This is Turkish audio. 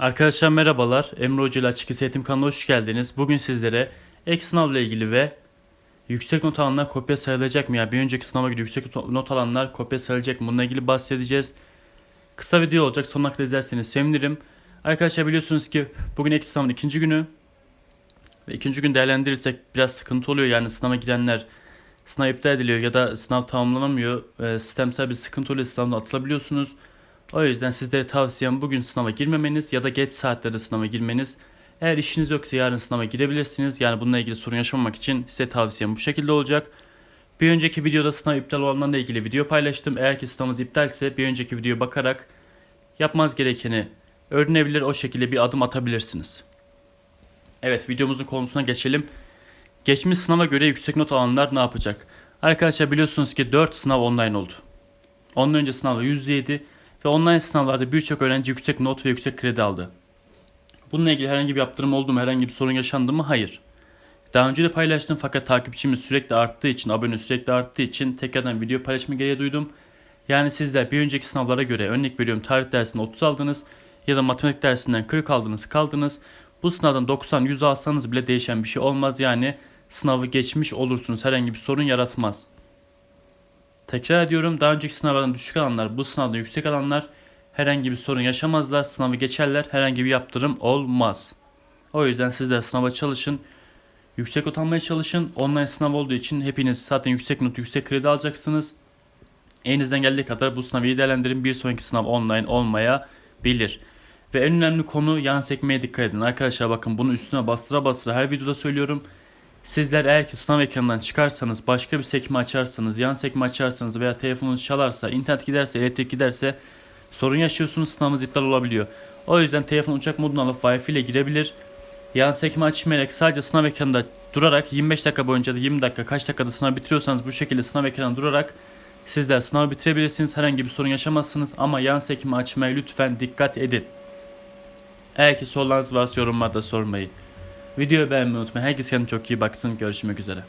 Arkadaşlar merhabalar. Emre Hoca ile Açık Eğitim kanalına hoş geldiniz. Bugün sizlere ek sınavla ilgili ve yüksek not alanlar kopya sayılacak mı? Yani bir önceki sınava göre yüksek not alanlar kopya sayılacak mı? Bununla ilgili bahsedeceğiz. Kısa video olacak. Sonuna kadar izlerseniz sevinirim. Arkadaşlar biliyorsunuz ki bugün ek sınavın ikinci günü. Ve ikinci gün değerlendirirsek biraz sıkıntı oluyor. Yani sınava girenler sınav iptal ediliyor ya da sınav tamamlanamıyor. Ee, sistemsel bir sıkıntı oluyor. Sınavdan atılabiliyorsunuz. O yüzden sizlere tavsiyem bugün sınava girmemeniz ya da geç saatlerde sınava girmeniz. Eğer işiniz yoksa yarın sınava girebilirsiniz. Yani bununla ilgili sorun yaşamamak için size tavsiyem bu şekilde olacak. Bir önceki videoda sınav iptal olanlarla ilgili video paylaştım. Eğer ki sınavınız iptalse bir önceki videoya bakarak yapmanız gerekeni öğrenebilir o şekilde bir adım atabilirsiniz. Evet videomuzun konusuna geçelim. Geçmiş sınava göre yüksek not alanlar ne yapacak? Arkadaşlar biliyorsunuz ki 4 sınav online oldu. Ondan önce sınavda %7 ve online sınavlarda birçok öğrenci yüksek not ve yüksek kredi aldı. Bununla ilgili herhangi bir yaptırım oldu mu, herhangi bir sorun yaşandı mı? Hayır. Daha önce de paylaştım fakat takipçimiz sürekli arttığı için, abone sürekli arttığı için tekrardan video paylaşma gereği duydum. Yani sizler bir önceki sınavlara göre örnek veriyorum tarih dersinde 30 aldınız ya da matematik dersinden 40 aldınız kaldınız. Bu sınavdan 90 100 alsanız bile değişen bir şey olmaz yani sınavı geçmiş olursunuz herhangi bir sorun yaratmaz. Tekrar ediyorum daha önceki sınavlardan düşük alanlar bu sınavda yüksek alanlar herhangi bir sorun yaşamazlar. Sınavı geçerler herhangi bir yaptırım olmaz. O yüzden sizler sınava çalışın. Yüksek not çalışın. Online sınav olduğu için hepiniz zaten yüksek not, yüksek kredi alacaksınız. Elinizden geldiği kadar bu sınavı iyi değerlendirin. Bir sonraki sınav online olmayabilir. Ve en önemli konu yan sekmeye dikkat edin. Arkadaşlar bakın bunu üstüne bastıra bastıra her videoda söylüyorum. Sizler eğer ki sınav ekranından çıkarsanız, başka bir sekme açarsanız, yan sekme açarsanız veya telefonunuz çalarsa, internet giderse, elektrik giderse sorun yaşıyorsunuz, sınavınız iptal olabiliyor. O yüzden telefon uçak moduna alıp Wi-Fi ile girebilir. Yan sekme açmayarak sadece sınav ekranında durarak 25 dakika boyunca da 20 dakika kaç dakikada sınav bitiriyorsanız bu şekilde sınav ekranında durarak sizler sınavı bitirebilirsiniz. Herhangi bir sorun yaşamazsınız ama yan sekme açmaya lütfen dikkat edin. Eğer ki sorularınız varsa yorumlarda sormayı. Videoyu beğenmeyi unutmayın. Herkes kendine çok iyi baksın. Görüşmek üzere.